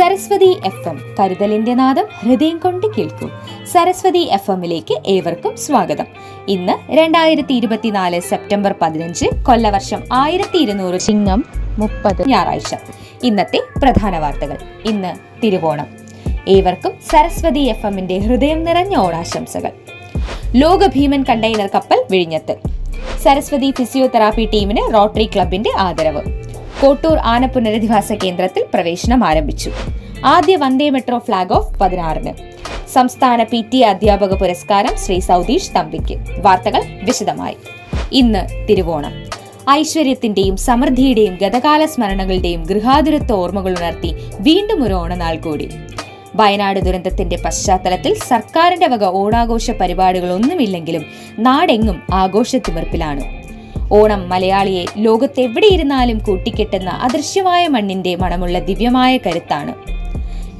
Saraswati F M കരുതലിന്റെ നാദം ഹൃദയം കൊണ്ട് കേൾക്കൂ. സരസ്വതി എഫ് എമ്മിലേക്ക് ഏവർക്കും സ്വാഗതം. ഇന്ന് രണ്ടായിരത്തി ഇരുപത്തിനാല് സെപ്റ്റംബർ പതിനഞ്ച് കൊല്ലവർഷം ആയിരത്തി ഇരുന്നൂറ് ചിങ്ങം മുപ്പത് ഞായറാഴ്ച. ഇന്നത്തെ പ്രധാന വാർത്തകൾ. ഇന്ന് തിരുവോണം. ഏവർക്കും സരസ്വതി എഫ് എമ്മിന്റെ ഹൃദയം നിറഞ്ഞ ഓണാശംസകൾ. ലോക ഭീമൻ കണ്ടെയ്നർ കപ്പൽ വിഴിഞ്ഞത്ത്. സരസ്വതി ഫിസിയോതെറാപ്പി ടീമിന് റോട്ടറി ക്ലബിന്റെ ആദരവ്. കോട്ടൂർ ആന പുനരധിവാസ കേന്ദ്രത്തിൽ പ്രവേശനം ആരംഭിച്ചു. ആദ്യ വന്ദേ മെട്രോ ഫ്ളാഗ് ഓഫ് പതിനാറിന്. സംസ്ഥാന പി ടി അധ്യാപക പുരസ്കാരം ശ്രീ സൗദീഷ് തമ്പിക്ക്. വാർത്തകൾ വിശദമായി. ഇന്ന് തിരുവോണം. ഐശ്വര്യത്തിന്റെയും സമൃദ്ധിയുടെയും ഗതകാല സ്മരണകളുടെയും ഗൃഹാതുരത്വ ഓർമ്മകൾ ഉണർത്തി വീണ്ടും ഒരു ഓണനാൾ കൂടി. വയനാട് ദുരന്തത്തിന്റെ പശ്ചാത്തലത്തിൽ സർക്കാരിന്റെ വക ഓണാഘോഷ പരിപാടികളൊന്നുമില്ലെങ്കിലും നാടെങ്ങും ആഘോഷത്തിമിർപ്പിലാണ്. ഓണം മലയാളിയെ ലോകത്തെവിടെയിരുന്നാലും കൂട്ടിക്കെട്ടുന്ന അദൃശ്യമായ മണ്ണിന്റെ മണമുള്ള ദിവ്യമായ കരുത്താണ്.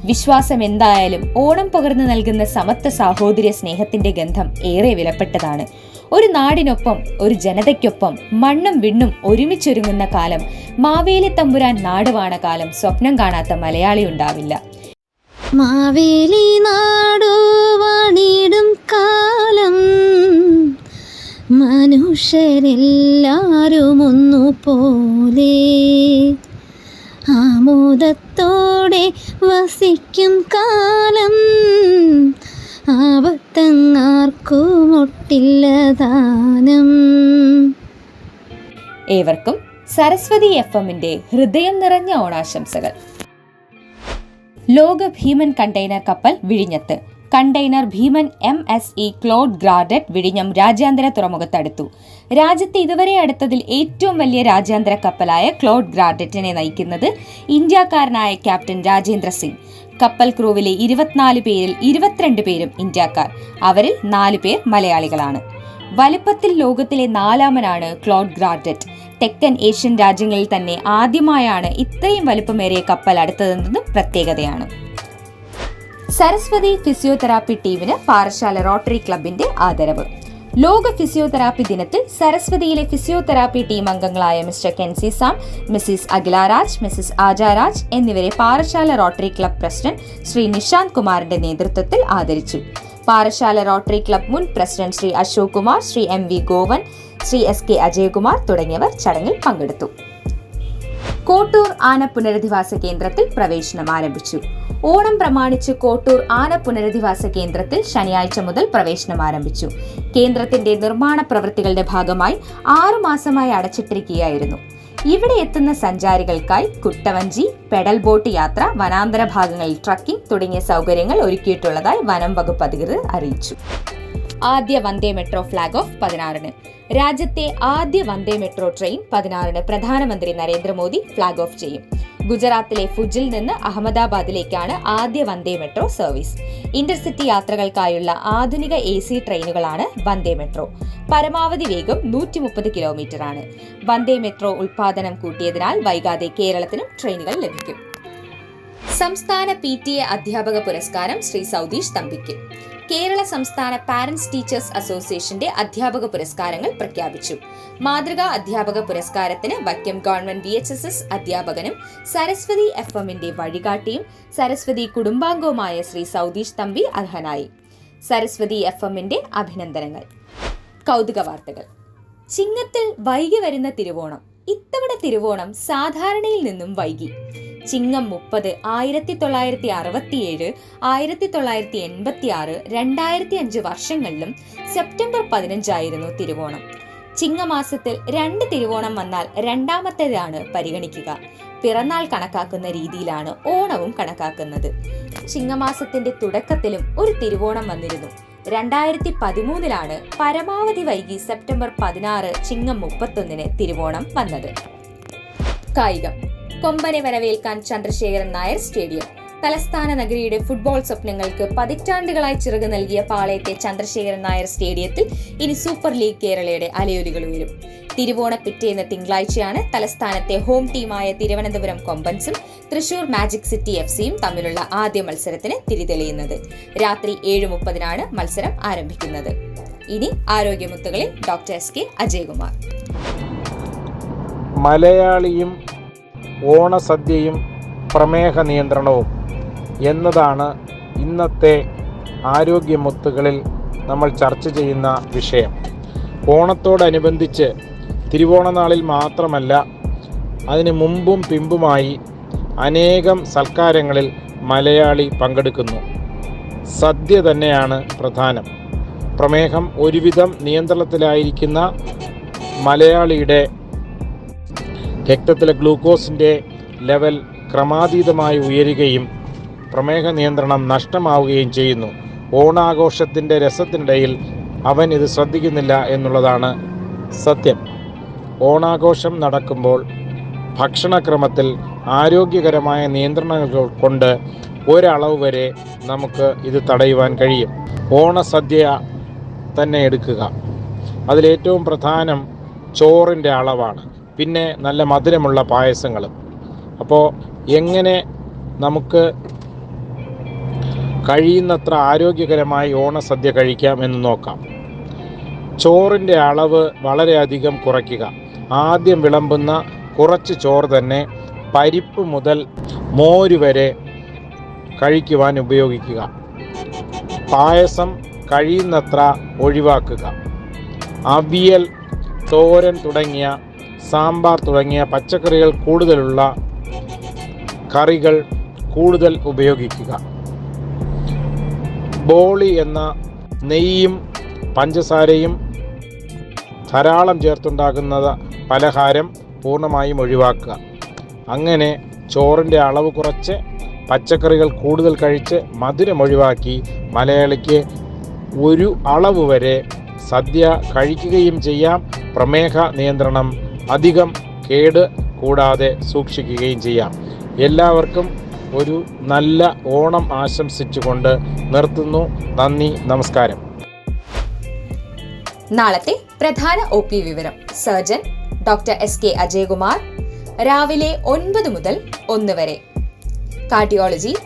വിശ്വാസം എന്തായാലും ഓണം പകർന്നു നൽകുന്ന സമത്വ സാഹോദര്യ സ്നേഹത്തിന്റെ ഗന്ധം ഏറെ വിലപ്പെട്ടതാണ്. ഒരു നാടിനൊപ്പം ഒരു ജനതയ്ക്കൊപ്പം മണ്ണും വിണ്ണും ഒരുമിച്ചൊരുങ്ങുന്ന കാലം മാവേലി തമ്പുരാൻ നാടുവാണ കാലം സ്വപ്നം കാണാത്ത മലയാളി ഉണ്ടാവില്ല. മാവേലി നാടു വാണിടും കാലം മനുഷ്യരെല്ലാരും ഒന്നുപോലെ ആമോദത്തോടെ വസിക്കും കാലം ആപത്തങ്ങാർക്കുമൊട്ടില്ല ദാനം ഏവർക്കും സരസ്വതി എഫ് എമ്മിന്റെ ഹൃദയം നിറഞ്ഞ ഓണാശംസകൾ. ലോക ഭീമൻ കണ്ടെയ്നർ കപ്പൽ വിഴിഞ്ഞത്ത്. കണ്ടെയ്നർ ഭീമൻ M S E Claude Girardet വിഴിഞ്ഞം രാജ്യാന്തര തുറമുഖത്തടുത്തു. രാജ്യത്ത് ഇതുവരെ അടുത്തതിൽ ഏറ്റവും വലിയ രാജ്യാന്തര കപ്പലായ ക്ലോഡ് ഗ്രാഡറ്റിനെ നയിക്കുന്നത് ഇന്ത്യക്കാരനായ ക്യാപ്റ്റൻ രാജേന്ദ്ര സിംഗ്. കപ്പൽ ക്രൂവിലെ ഇരുപത്തിനാല് പേരിൽ ഇരുപത്തിരണ്ട് പേരും ഇന്ത്യക്കാർ. അവരിൽ നാല് പേർ മലയാളികളാണ്. വലുപ്പത്തിൽ ലോകത്തിലെ നാലാമനാണ് ക്ലോഡ് ഗ്രാഡറ്റ്. തെക്കൻ ഏഷ്യൻ രാജ്യങ്ങളിൽ തന്നെ ആദ്യമായാണ് ഇത്രയും വലുപ്പമേറിയ കപ്പൽ അടുത്തതെന്നതും പ്രത്യേകതയാണ്. സരസ്വതി ഫിസിയോതെറാപ്പി ടീമിന് പാറശാല റോട്ടറി ക്ലബിന്റെ ആദരവ്. ലോക ഫിസിയോതെറാപ്പി ദിനത്തിൽ സരസ്വതിയിലെ ഫിസിയോതെറാപ്പി ടീം അംഗങ്ങളായ Mr Kenzi Sam Mrs Akhilaraj Mrs Ajaraj എന്നിവരെ Parassala Rotary Club president Shri Nishanth കുമാറിന്റെ നേതൃത്വത്തിൽ ആദരിച്ചു. പാറശാല റോട്ടറി ക്ലബ് മുൻ president Shri Ashok Kumar Shri M V Govan Shri S K Ajayakumar തുടങ്ങിയവർ ചടങ്ങിൽ പങ്കെടുത്തു. കോട്ടൂർ ആന പുനരധിവാസ കേന്ദ്രത്തിൽ പ്രവേശനം ആരംഭിച്ചു. ഓണം പ്രമാണിച്ച് കോട്ടൂർ ആന പുനരധിവാസ കേന്ദ്രത്തിൽ ശനിയാഴ്ച മുതൽ പ്രവേശനം ആരംഭിച്ചു. കേന്ദ്രത്തിന്റെ നിർമ്മാണ പ്രവൃത്തികളുടെ ഭാഗമായി ആറു മാസമായി അടച്ചിട്ടിരിക്കുകയായിരുന്നു. ഇവിടെ എത്തുന്ന സഞ്ചാരികൾക്കായി കുട്ടവഞ്ചി പെഡൽ ബോട്ട് യാത്ര വനാന്തര ഭാഗങ്ങളിൽ ട്രക്കിംഗ് തുടങ്ങിയ സൗകര്യങ്ങൾ ഒരുക്കിയിട്ടുള്ളതായി വനം വകുപ്പ് അധികൃതർ അറിയിച്ചു. ആദ്യ വന്ദേ മെട്രോ ഫ്ളാഗ് ഓഫ് പതിനാറിന്. രാജ്യത്തെ ആദ്യ വന്ദേ മെട്രോ ട്രെയിൻ പതിനാറിന് പ്രധാനമന്ത്രി നരേന്ദ്രമോദി ഫ്ളാഗ് ഓഫ് ചെയ്യും. ഗുജറാത്തിലെ ഫുജിൽ നിന്ന് അഹമ്മദാബാദിലേക്കാണ് ആദ്യ വന്ദേ മെട്രോ സർവീസ്. ഇന്റർസിറ്റി യാത്രകൾക്കായുള്ള ആധുനിക എ സി ട്രെയിനുകളാണ് വന്ദേ മെട്രോ. പരമാവധി വേഗം നൂറ്റി മുപ്പത് കിലോമീറ്റർ ആണ് വന്ദേ മെട്രോ ഉൽപാദനം കൂട്ടിയതിനാൽ വൈകാതെ കേരളത്തിനും ട്രെയിനുകൾ ലഭിക്കും. സംസ്ഥാന പി ടി എ അധ്യാപക പുരസ്കാരം ശ്രീ സൗദീഷ് തമ്പിക്ക്. കേരള സംസ്ഥാന പാരന്റ്സ് ടീച്ചേഴ്സ് അസോസിയേഷന്റെ അധ്യാപക പുരസ്കാരങ്ങൾ പ്രഖ്യാപിച്ചു. മാതൃകാ അധ്യാപക പുരസ്കാരത്തിന് Vaikom government V H S S അധ്യാപകനും സരസ്വതി എഫ് എമ്മിന്റെ വഴികാട്ടിയും സരസ്വതി കുടുംബാംഗവുമായ ശ്രീ സൗദീഷ് തമ്പി അർഹനായി. സരസ്വതി എഫ് എമ്മിന്റെ അഭിനന്ദനങ്ങൾ. കൗതുക വാർത്തകൾ. ചിങ്ങത്തിൽ വൈകി വരുന്ന തിരുവോണം. ഇത്തവണ തിരുവോണം സാധാരണയിൽ നിന്നും വൈകി. ചിങ്ങം മുപ്പത് ആയിരത്തി തൊള്ളായിരത്തി അറുപത്തിയേഴ് ആയിരത്തി തൊള്ളായിരത്തി എൺപത്തി ആറ് രണ്ടായിരത്തി അഞ്ച് വർഷങ്ങളിലും സെപ്റ്റംബർ പതിനഞ്ചായിരുന്നു തിരുവോണം. ചിങ്ങമാസത്തിൽ രണ്ട് തിരുവോണം വന്നാൽ രണ്ടാമത്തേതാണ് പരിഗണിക്കുക. പിറന്നാൾ കണക്കാക്കുന്ന രീതിയിലാണ് ഓണവും കണക്കാക്കുന്നത്. ചിങ്ങമാസത്തിന്റെ തുടക്കത്തിലും ഒരു തിരുവോണം വന്നിരുന്നു. രണ്ടായിരത്തി പതിമൂന്നിലാണ് പരമാവധി വൈകി സെപ്റ്റംബർ പതിനാറ് ചിങ്ങം മുപ്പത്തൊന്നിന് തിരുവോണം വന്നത്. കായികം. കൊമ്പനെ വരവേൽക്കാൻ ചന്ദ്രശേഖരൻ നായർ സ്റ്റേഡിയം. തലസ്ഥാന നഗരിയുടെ ഫുട്ബോൾ സ്വപ്നങ്ങൾക്ക് പതിറ്റാണ്ടുകളായി ചിറക് നൽകിയ പാളയത്തെ ചന്ദ്രശേഖരൻ നായർ സ്റ്റേഡിയത്തിൽ ഇനി സൂപ്പർ ലീഗ് കേരളയുടെ അലയൊലികൾ ഉയരും. തിരുവോണ പിറ്റേന്ന് തിങ്കളാഴ്ചയാണ് തലസ്ഥാനത്തെ ഹോം ടീമായ തിരുവനന്തപുരം കൊമ്പൻസും തൃശൂർ മാജിക് സിറ്റി എഫ് സിയും തമ്മിലുള്ള ആദ്യ മത്സരത്തിന് തിരിതെളിയുന്നത്. രാത്രി ഏഴ് മുപ്പതിനാണ് മത്സരം ആരംഭിക്കുന്നത്. ഇനി ആരോഗ്യമുത്തുകളിൽ ഡോക്ടർ എസ് കെ അജയകുമാർ. മലയാളിയും ഓണസദ്യയും പ്രമേഹ നിയന്ത്രണവും എന്നതാണ് ഇന്നത്തെ ആരോഗ്യമുത്തുകളിൽ നമ്മൾ ചർച്ച ചെയ്യുന്ന വിഷയം. ഓണത്തോടനുബന്ധിച്ച് തിരുവോണനാളിൽ മാത്രമല്ല അതിന് മുമ്പും പിമ്പുമായി അനേകം സൽക്കാരങ്ങളിൽ മലയാളി പങ്കെടുക്കുന്നു. സദ്യ തന്നെയാണ് പ്രധാനം. പ്രമേഹം ഒരുവിധം നിയന്ത്രണത്തിലായിരിക്കുന്ന മലയാളിയുടെ രക്തത്തിലെ ഗ്ലൂക്കോസിന്റെ ലെവൽ ക്രമാതീതമായി ഉയരുകയും പ്രമേഹ നിയന്ത്രണം നഷ്ടമാവുകയും ചെയ്യുന്നു. ഓണാഘോഷത്തിന്റെ രസത്തിനിടയിൽ അവൻ ഇത് ശ്രദ്ധിക്കുന്നില്ല എന്നുള്ളതാണ് സത്യം. ഓണാഘോഷം നടക്കുമ്പോൾ ഭക്ഷണക്രമത്തിൽ ആരോഗ്യകരമായ നിയന്ത്രണങ്ങൾ കൊണ്ട് ഒരളവ് വരെ നമുക്ക് ഇത് തടയുവാൻ കഴിയും. ഓണസദ്യ തന്നെ എടുക്കുക. അതിലേറ്റവും പ്രധാനം ചോറിന്റെ അളവാണ്. പിന്നെ നല്ല മധുരമുള്ള പായസങ്ങളും. അപ്പോൾ എങ്ങനെ നമുക്ക് കഴിയുന്നത്ര ആരോഗ്യകരമായി ഓണസദ്യ കഴിക്കാം എന്ന് നോക്കാം. ചോറിന്റെ അളവ് വളരെയധികം കുറയ്ക്കുക. ആദ്യം വിളമ്പുന്ന കുറച്ച് ചോറ് തന്നെ പരിപ്പ് മുതൽ മോര് വരെ കഴിക്കുവാൻ ഉപയോഗിക്കുക. പായസം കഴിയുന്നത്ര ഒഴിവാക്കുക. അവിയൽ തോരൻ തുടങ്ങിയ സാമ്പാർ തുടങ്ങിയ പച്ചക്കറികൾ കൂടുതലുള്ള കറികൾ കൂടുതൽ ഉപയോഗിക്കുക. ബോളി എന്ന നെയ്യും പഞ്ചസാരയും ധാരാളം ചേർത്തുണ്ടാക്കുന്ന പലഹാരം പൂർണമായും ഒഴിവാക്കുക. അങ്ങനെ ചോറിന്റെ അളവ് കുറച്ച് പച്ചക്കറികൾ കൂടുതൽ കഴിച്ച് മധുരം ഒഴിവാക്കി മലയാളിക്ക് ഒരു അളവ് വരെ സദ്യ കഴിക്കുകയും ചെയ്യാം. പ്രമേഹ നിയന്ത്രണം അധികം കേട് കൂടാതെ സൂക്ഷിക്കുകയും ചെയ്യാം. എല്ലാവർക്കും ഒരു നല്ല ഓണം ആശംസിച്ചുകൊണ്ട് നിർത്തുന്നു. നന്ദി നമസ്കാരം. നാളത്തെ പ്രധാന ഒ പി വിവരം. Surgeon doctor S K Ajayakumar. രാവിലെ ഒൻപത് മുതൽ ഒന്ന് വരെ. Cardiology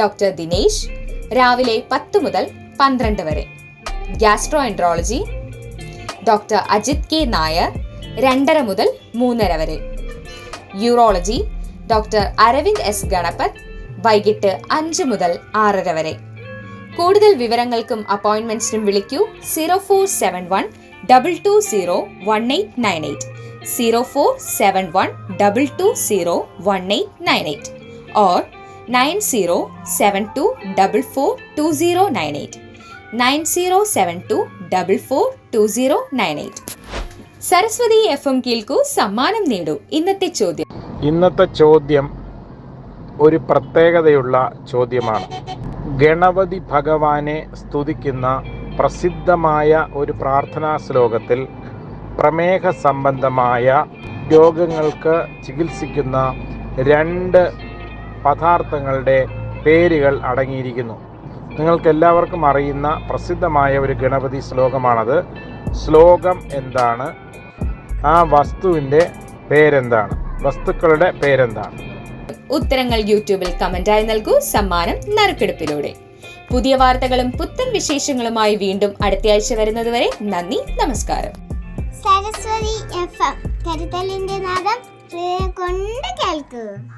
doctor Dinesh. രാവിലെ പത്ത് മുതൽ പന്ത്രണ്ട് വരെ. Gastroenterology doctor Ajith K Nair. രണ്ടര മുതൽ മൂന്നര വരെ. Urology doctor Aravind S. Ganapath വൈകിട്ട് അഞ്ച് മുതൽ ആറര വരെ. കൂടുതൽ വിവരങ്ങൾക്കും അപ്പോയിന്റ്മെന്റ്സിനും വിളിക്കൂ zero four seven one double two zero one eight nine eight. Zero four seven one double two zero one eight. Nine eight or nine zero seven two double four two zero nine eight. Nine zero seven two double four two zero nine eight. Saraswathi F M കീൽക്കു സമ്മാനം നേടൂ. ഇന്നത്തെ ചോദ്യം. ഇന്നത്തെ ചോദ്യം ഒരു പ്രത്യേകതയുള്ള ചോദ്യമാണ്. ഗണപതി ഭഗവാനെ സ്തുതിക്കുന്ന പ്രസിദ്ധമായ ഒരു പ്രാർത്ഥനാ ശ്ലോകത്തിൽ പ്രമേഹ സംബന്ധമായ രോഗങ്ങൾക്ക് ചികിത്സിക്കുന്ന രണ്ട് പദാർത്ഥങ്ങളുടെ പേരുകൾ അടങ്ങിയിരിക്കുന്നു. നിങ്ങൾക്കെല്ലാവർക്കും അറിയുന്ന പ്രസിദ്ധമായ ഒരു ഗണപതി ശ്ലോകമാണത്. ശ്ലോകം എന്താണ്? ആ വസ്തുവിന്റെ പേരെന്താണ്? വസ്തുക്കളുടെ പേരെന്താണ്? ഉത്തരങ്ങൾ യൂട്യൂബിൽ കമന്റായി നൽകൂ. സമ്മാനം നറുക്കെടുപ്പിലൂടെ. പുതിയ വാർത്തകളും പുത്തൻ വിശേഷങ്ങളുമായി വീണ്ടും അടുത്തയാഴ്ച വരുന്നതുവരെ നന്ദി നമസ്കാരം. സരസ്വതി എഫ് എം കരുതലിന്റെ നാദം കൊണ്ട് കേൾക്കൂ.